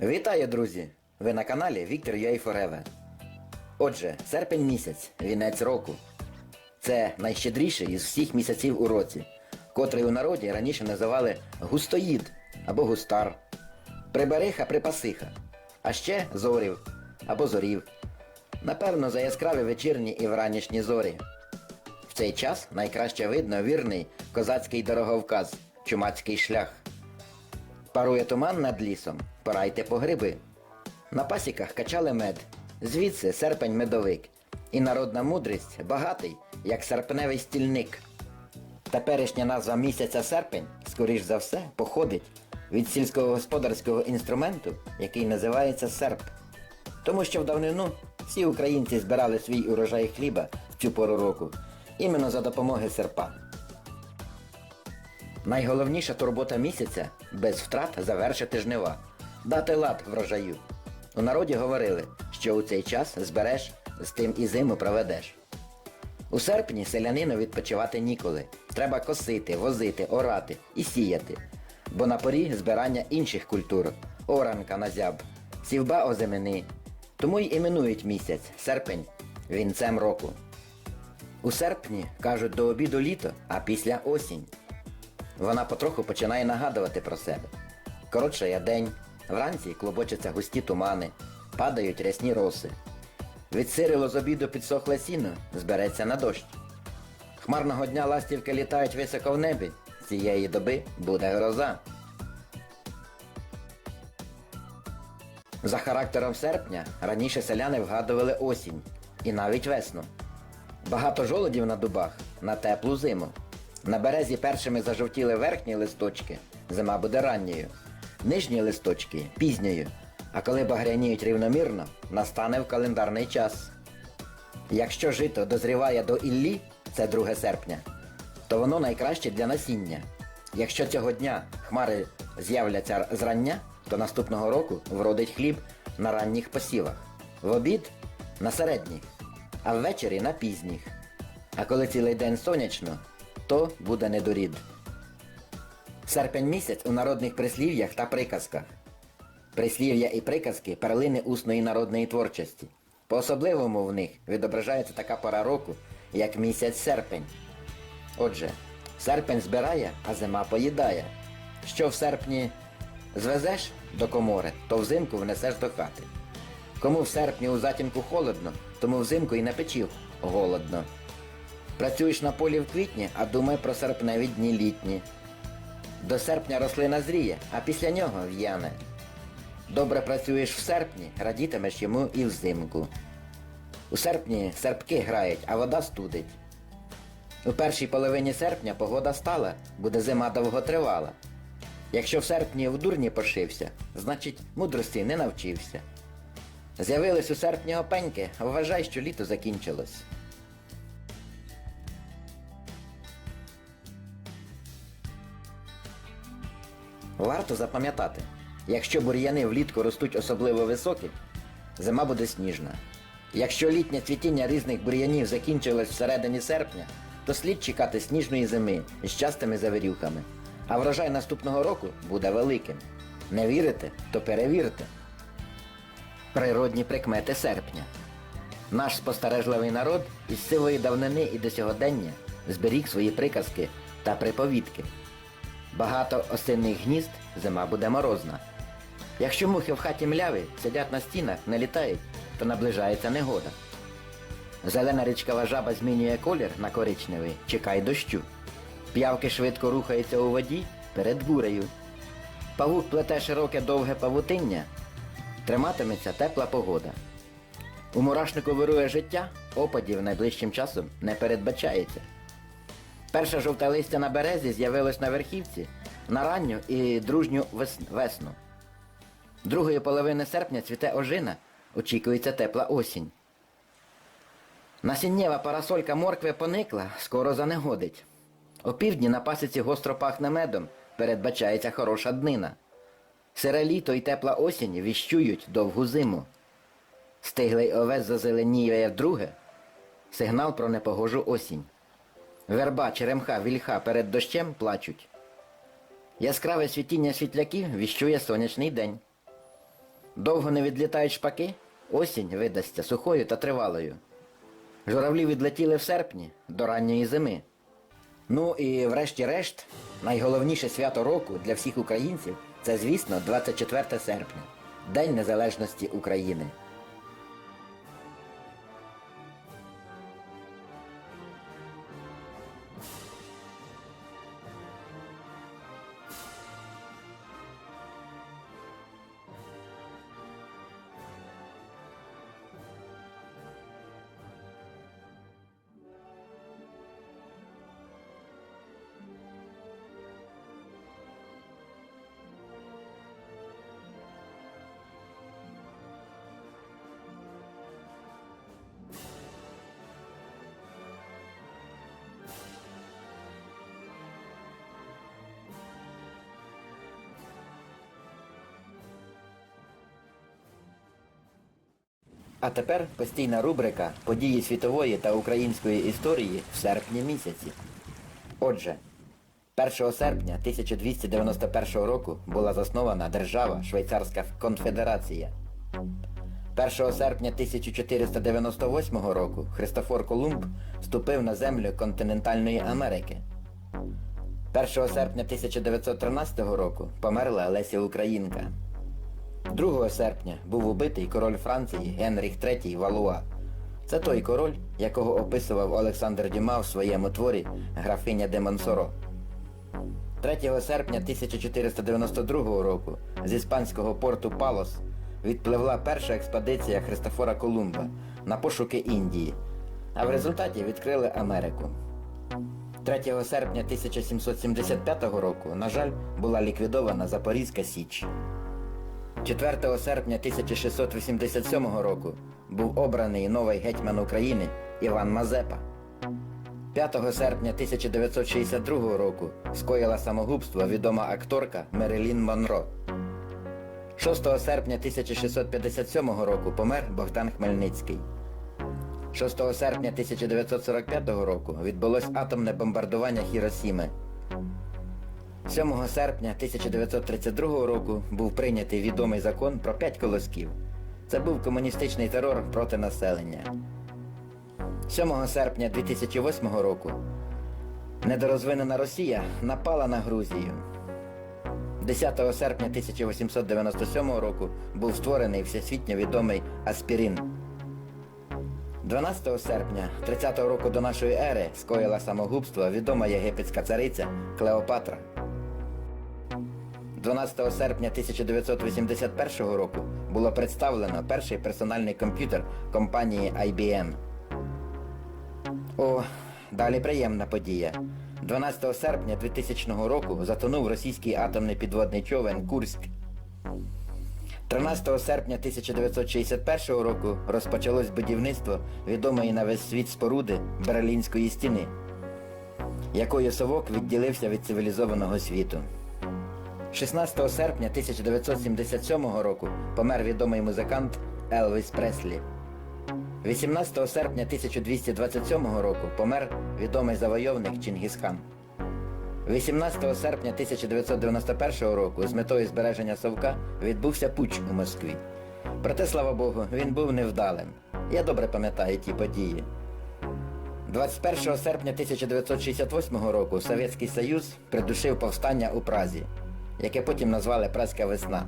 Вітаю, друзі! Ви на каналі Віктор Фореве. Отже, серпень місяць, вінець року. Це найщедріший із всіх місяців у році, котрий у народі раніше називали густоїд або густар, прибериха припасиха, а ще зорів або зорів. Напевно, за яскраві вечірні і вранішні зорі. В цей час найкраще видно вірний козацький дороговказ, чумацький шлях. Парує туман над лісом, порайте по гриби. На пасіках качали мед, звідси серпень медовик. І народна мудрість багатий, як серпневий стільник. Теперішня назва місяця серпень, скоріш за все, походить від сільськогосподарського інструменту, який називається серп. Тому що в давнину всі українці збирали свій урожай хліба в цю пору року іменно за допомоги серпа. Найголовніша турбота місяця без втрат завершити жнива, дати лад врожаю. У народі говорили, що у цей час збереш, з тим і зиму проведеш. У серпні селянину відпочивати ніколи. Треба косити, возити, орати і сіяти. Бо на порі збирання інших культур оранка на зяб, сівба озимини. Тому й іменують місяць серпень вінцем року. У серпні кажуть до обіду літо, а після осінь. Вона потроху починає нагадувати про себе. Коротшає день, вранці клубочаться густі тумани, падають рясні роси. Відсирило з обіду підсохле сіно, збереться на дощ. Хмарного дня ластівки літають високо в небі. Цієї доби буде гроза. За характером серпня раніше селяни вгадували осінь і навіть весну. Багато жолодів на дубах на теплу зиму. На березі першими зажовтіли верхні листочки, зима буде ранньою. Нижні листочки пізньою. А коли багряніють рівномірно, настане в календарний час. Якщо жито дозріває до іллі, це 2 серпня, то воно найкраще для насіння. Якщо цього дня хмари з'являться зрання, то наступного року вродить хліб на ранніх посівах, в обід на середніх, а ввечері на пізніх. А коли цілий день сонячно, то буде недорід. Серпень місяць у народних прислів'ях та приказках. Прислів'я і приказки перлини усної народної творчості. По-особливому в них відображається така пора року, як місяць серпень. Отже, серпень збирає, а зима поїдає. Що в серпні звезеш до комори, то взимку внесеш до хати. Кому в серпні у затінку холодно, тому взимку і на печі голодно. Працюєш на полі в квітні, а думай про серпневі дні літні. До серпня рослина зріє, а після нього в'яне. Добре працюєш в серпні, радітимеш йому і взимку. У серпні серпки грають, а вода студить. У першій половині серпня погода стала, буде зима довготривала. Якщо в серпні в дурні пошився, значить мудрості не навчився. З'явились у серпні опеньки, вважай, що літо закінчилось. Варто запам'ятати, якщо бур'яни влітку ростуть особливо високі, зима буде сніжна. Якщо літнє цвітіння різних бур'янів закінчилось всередині серпня, то слід чекати сніжної зими з частими завірюхами. А врожай наступного року буде великим. Не вірите, то перевірте. Природні прикмети серпня. Наш спостережливий народ із сивої давнини і до сьогодення зберіг свої приказки та приповідки. Багато осинних гнізд зима буде морозна. Якщо мухи в хаті мляві сидять на стінах, не літають, то наближається негода. Зелена річкова жаба змінює колір на коричневий, чекай дощу. П'явки швидко рухаються у воді перед бурею. Павук плете широке довге павутиння, триматиметься тепла погода. У мурашнику вирує життя, опадів найближчим часом не передбачається. Перше жовте листя на березі з'явилось на верхівці на ранню і дружню весну. Другої половини серпня цвіте ожина, очікується тепла осінь. Насіннєва парасолька моркви поникла, скоро занегодить. Опівдні на пасіці гостро пахне медом, передбачається хороша днина. Сире літо і тепла осінь віщують довгу зиму. Стиглий овес зазеленіє вдруге, сигнал про непогожу осінь. Верба, черемха, вільха перед дощем плачуть. Яскраве світіння світляків віщує сонячний день. Довго не відлітають шпаки, осінь видасться сухою та тривалою. Журавлі відлетіли в серпні до ранньої зими. Ну і врешті-решт, найголовніше свято року для всіх українців це, звісно, 24 серпня, День Незалежності України. А тепер постійна рубрика Події світової та української історії в серпні місяці. Отже, 1 серпня 1291 року була заснована держава Швейцарська Конфедерація. 1 серпня 1498 року Христофор Колумб вступив на землю континентальної Америки. 1 серпня 1913 року померла Леся Українка. 2 серпня був убитий король Франції Генріх III Валуа. Це той король, якого описував Олександр Дюма в своєму творі Графиня де Монсоро. 3 серпня 1492 року з іспанського порту Палос відпливла перша експедиція Христофора Колумба на пошуки Індії, а в результаті відкрили Америку. 3 серпня 1775 року, на жаль, була ліквідована Запорізька Січ. 4 серпня 1687 року був обраний новий гетьман України Іван Мазепа. 5 серпня 1962 року скоїла самогубство відома акторка Мерилін Монро. 6 серпня 1657 року помер Богдан Хмельницький. 6 серпня 1945 року відбулось атомне бомбардування Хіросіми. 7 серпня 1932 року був прийнятий відомий закон про п'ять колосків. Це був комуністичний терор проти населення. 7 серпня 2008 року недорозвинена Росія напала на Грузію. 10 серпня 1897 року був створений всесвітньо відомий аспірин. 12 серпня 30-го року до нашої ери скоїла самогубство відома єгипетська цариця Клеопатра. 12 серпня 1981 року було представлено перший персональний комп'ютер компанії IBM. О, далі приємна подія. 12 серпня 2000 року затонув російський атомний підводний човен Курськ. 13 серпня 1961 року розпочалось будівництво відомої на весь світ споруди Берлінської стіни, якою совок відділився від цивілізованого світу. 16 серпня 1977 року помер відомий музикант Елвіс Преслі. 18 серпня 1227 року помер відомий завойовник Чингісхан. 18 серпня 1991 року з метою збереження совка відбувся путч у Москві. Проте, слава Богу, він був невдалим. Я добре пам'ятаю ті події. 21 серпня 1968 року Совєтський Союз придушив повстання у Празі, яке потім назвали Празька весна.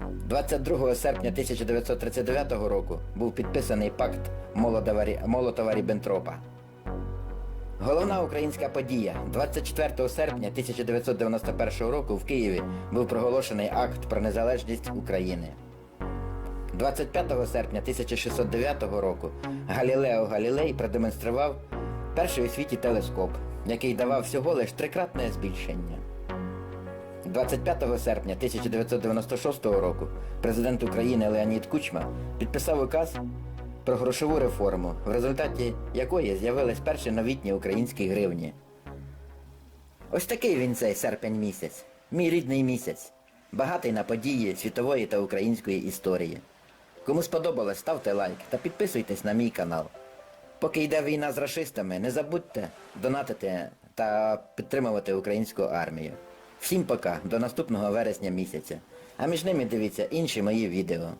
22 серпня 1939 року був підписаний пакт Молотова-Ріббентропа. Головна українська подія 24 серпня 1991 року в Києві був проголошений акт про незалежність України. 25 серпня 1609 року Галілео Галілей продемонстрував перший у світі телескоп, який давав всього лиш трикратне збільшення. 25 серпня 1996 року президент України Леонід Кучма підписав указ про грошову реформу, в результаті якої з'явились перші новітні українські гривні. Ось такий він цей серпень місяць, мій рідний місяць, багатий на події світової та української історії. Кому сподобалось, ставте лайк та підписуйтесь на мій канал. Поки йде війна з рашистами, не забудьте донатити та підтримувати українську армію. Всім пока, до наступного вересня місяця. а між ними дивіться інші мої відео.